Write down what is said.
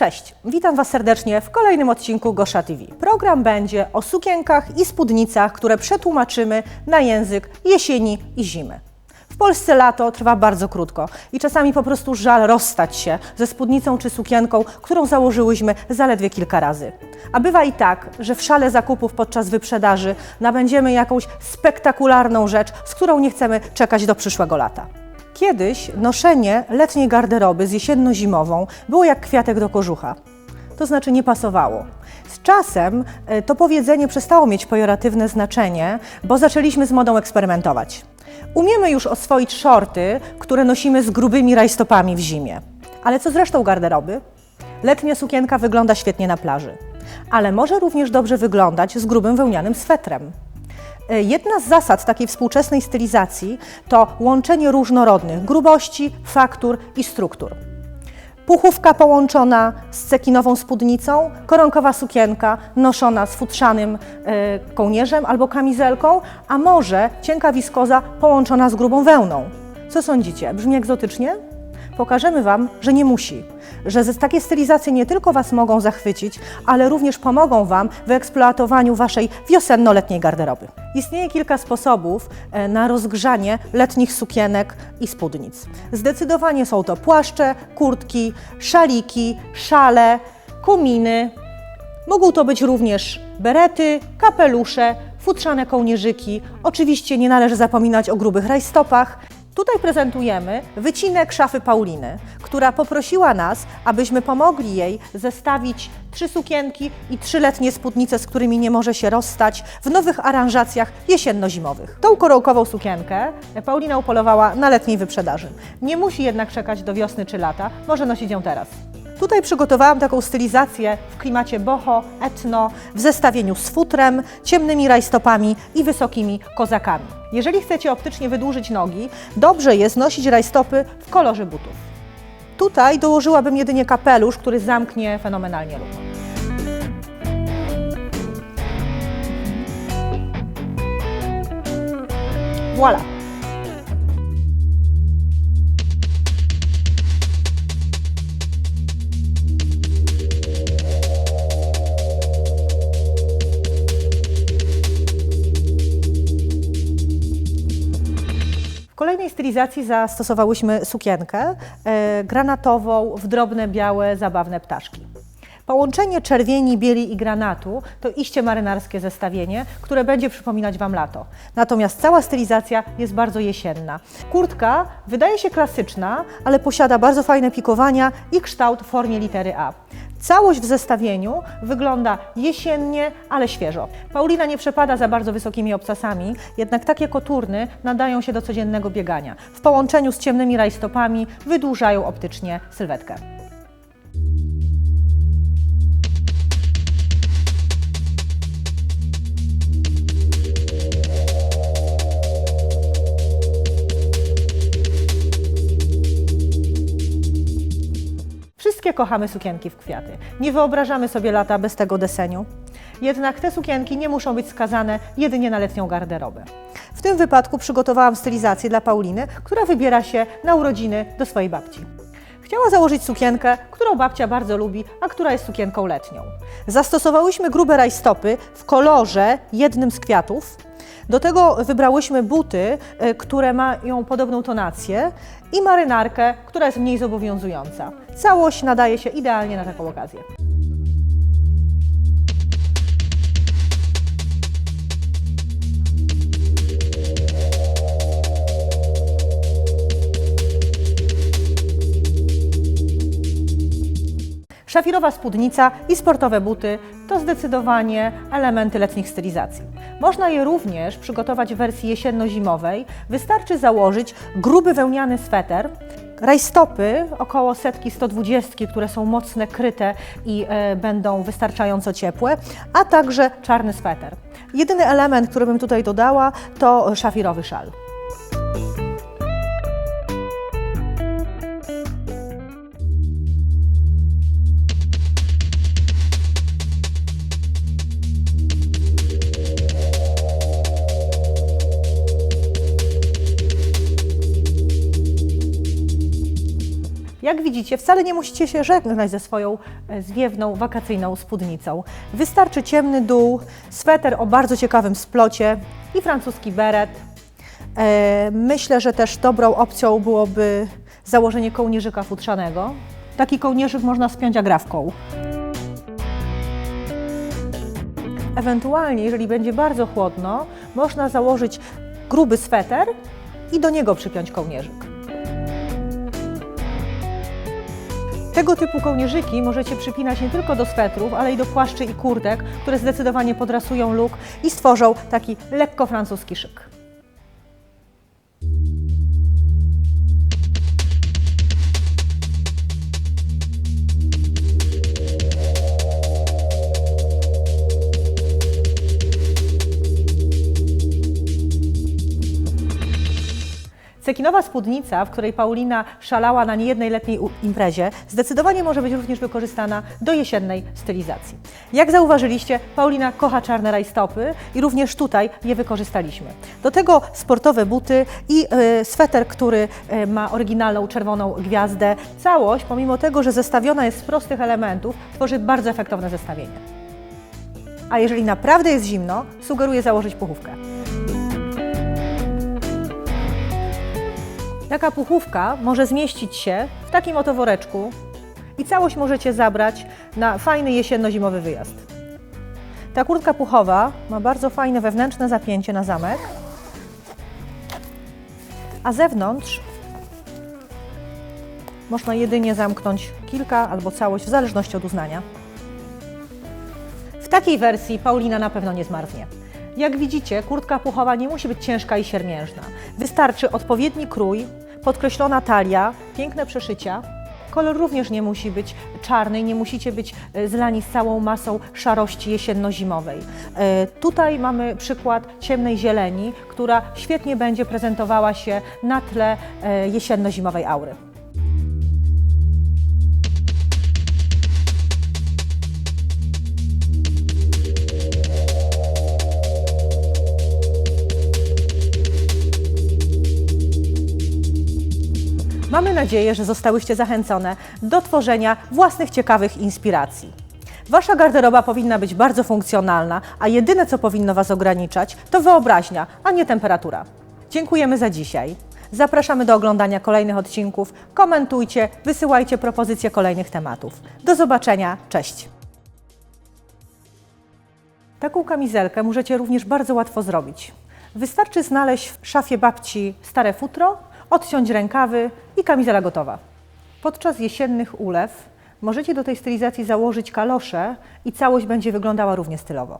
Cześć, witam Was serdecznie w kolejnym odcinku Gosza TV. Program będzie o sukienkach i spódnicach, które przetłumaczymy na język jesieni i zimy. W Polsce lato trwa bardzo krótko i czasami po prostu żal rozstać się ze spódnicą czy sukienką, którą założyłyśmy zaledwie kilka razy. A bywa i tak, że w szale zakupów podczas wyprzedaży nabędziemy jakąś spektakularną rzecz, z którą nie chcemy czekać do przyszłego lata. Kiedyś noszenie letniej garderoby z jesienno-zimową było jak kwiatek do kożucha. To znaczy nie pasowało. Z czasem e, to powiedzenie przestało mieć pejoratywne znaczenie, bo zaczęliśmy z modą eksperymentować. Umiemy już oswoić shorty, które nosimy z grubymi rajstopami w zimie. Ale co z resztą garderoby? Letnia sukienka wygląda świetnie na plaży, ale może również dobrze wyglądać z grubym wełnianym swetrem. E, Jedna z zasad takiej współczesnej stylizacji to łączenie różnorodnych grubości, faktur i struktur. Puchówka połączona z cekinową spódnicą, koronkowa sukienka noszona z futrzanym e, kołnierzem albo kamizelką, a może cienka wiskoza połączona z grubą wełną. Co sądzicie? Brzmi egzotycznie? Pokażemy Wam, że nie musi, że takie stylizacje nie tylko Was mogą zachwycić, ale również pomogą Wam w eksploatowaniu Waszej wiosenno-letniej garderoby. Istnieje kilka sposobów e, na rozgrzanie letnich sukienek i spódnic. Zdecydowanie są to płaszcze, kurtki, szaliki, szale, kominy, Mogą to być również berety, kapelusze, futrzane kołnierzyki. Oczywiście nie należy zapominać o grubych rajstopach. Tutaj prezentujemy wycinek szafy Pauliny, która poprosiła nas, abyśmy pomogli jej zestawić trzy sukienki i trzy letnie spódnice, z którymi nie może się rozstać w nowych aranżacjach jesienno-zimowych. Tą korołkową sukienkę Paulina upolowała na letniej wyprzedaży. Nie musi jednak czekać do wiosny czy lata, może nosić ją teraz. Tutaj przygotowałam taką stylizację w klimacie boho, etno, w zestawieniu z futrem, ciemnymi rajstopami i wysokimi kozakami. Jeżeli chcecie optycznie wydłużyć nogi, dobrze jest nosić rajstopy w kolorze butów. Tutaj dołożyłabym jedynie kapelusz, który zamknie fenomenalnie ruch. Voilà! Stylizacji zastosowałyśmy sukienkę e, granatową w drobne, białe, zabawne ptaszki. Połączenie czerwieni, bieli i granatu to iście marynarskie zestawienie, które będzie przypominać Wam lato. Natomiast cała stylizacja jest bardzo jesienna. Kurtka wydaje się klasyczna, ale posiada bardzo fajne pikowania i kształt w formie litery A. Całość w zestawieniu wygląda jesiennie, ale świeżo. Paulina nie przepada za bardzo wysokimi obcasami, jednak takie koturny nadają się do codziennego biegania. W połączeniu z ciemnymi rajstopami wydłużają optycznie sylwetkę. Wszystkie kochamy sukienki w kwiaty. Nie wyobrażamy sobie lata bez tego deseniu. Jednak te sukienki nie muszą być skazane jedynie na letnią garderobę. W tym wypadku przygotowałam stylizację dla Pauliny, która wybiera się na urodziny do swojej babci. Chciała założyć sukienkę, którą babcia bardzo lubi, a która jest sukienką letnią. Zastosowałyśmy grube rajstopy w kolorze jednym z kwiatów. Do tego wybrałyśmy buty, y, które mają podobną tonację i marynarkę, która jest mniej zobowiązująca. Całość nadaje się idealnie na taką okazję. Szafirowa spódnica i sportowe buty to zdecydowanie elementy letnich stylizacji. Można je również przygotować w wersji jesienno-zimowej. Wystarczy założyć gruby wełniany sweter, rajstopy około setki 120, które są mocne, kryte i e, będą wystarczająco ciepłe, a także czarny sweter. Jedyny element, który bym tutaj dodała, to szafirowy szal. Jak widzicie, wcale nie musicie się żegnać ze swoją e, zwiewną, wakacyjną spódnicą. Wystarczy ciemny dół, sweter o bardzo ciekawym splocie i francuski beret. E, Myślę, że też dobrą opcją byłoby założenie kołnierzyka futrzanego. Taki kołnierzyk można spiąć agrafką. Ewentualnie, jeżeli będzie bardzo chłodno, można założyć gruby sweter i do niego przypiąć kołnierzyk. Tego typu kołnierzyki możecie przypinać nie tylko do swetrów, ale i do płaszczy i kurtek, które zdecydowanie podrasują look i stworzą taki lekko francuski szyk. Cekinowa spódnica, w której Paulina szalała na niejednej letniej imprezie, zdecydowanie może być również wykorzystana do jesiennej stylizacji. Jak zauważyliście, Paulina kocha czarne rajstopy i również tutaj je wykorzystaliśmy. Do tego sportowe buty i e, sweter, który e, ma oryginalną czerwoną gwiazdę. Całość, pomimo tego, że zestawiona jest z prostych elementów, tworzy bardzo efektowne zestawienie. A jeżeli naprawdę jest zimno, sugeruję założyć puchówkę. Taka puchówka może zmieścić się w takim oto woreczku i całość możecie zabrać na fajny jesienno-zimowy wyjazd. Ta kurtka puchowa ma bardzo fajne wewnętrzne zapięcie na zamek, a zewnątrz można jedynie zamknąć kilka albo całość, w zależności od uznania. W takiej wersji Paulina na pewno nie zmarznie. Jak widzicie, kurtka puchowa nie musi być ciężka i siermiężna. Wystarczy odpowiedni krój, podkreślona talia, piękne przeszycia. Kolor również nie musi być czarny, nie musicie być e, zlani z całą masą szarości jesienno-zimowej. E, Tutaj mamy przykład ciemnej zieleni, która świetnie będzie prezentowała się na tle e, jesienno-zimowej aury. Mamy nadzieję, że zostałyście zachęcone do tworzenia własnych ciekawych inspiracji. Wasza garderoba powinna być bardzo funkcjonalna, a jedyne co powinno Was ograniczać to wyobraźnia, a nie temperatura. Dziękujemy za dzisiaj. Zapraszamy do oglądania kolejnych odcinków. Komentujcie, wysyłajcie propozycje kolejnych tematów. Do zobaczenia, cześć! Taką kamizelkę możecie również bardzo łatwo zrobić. Wystarczy znaleźć w szafie babci stare futro, odciąć rękawy i kamizela gotowa. Podczas jesiennych ulew możecie do tej stylizacji założyć kalosze i całość będzie wyglądała równie stylowo.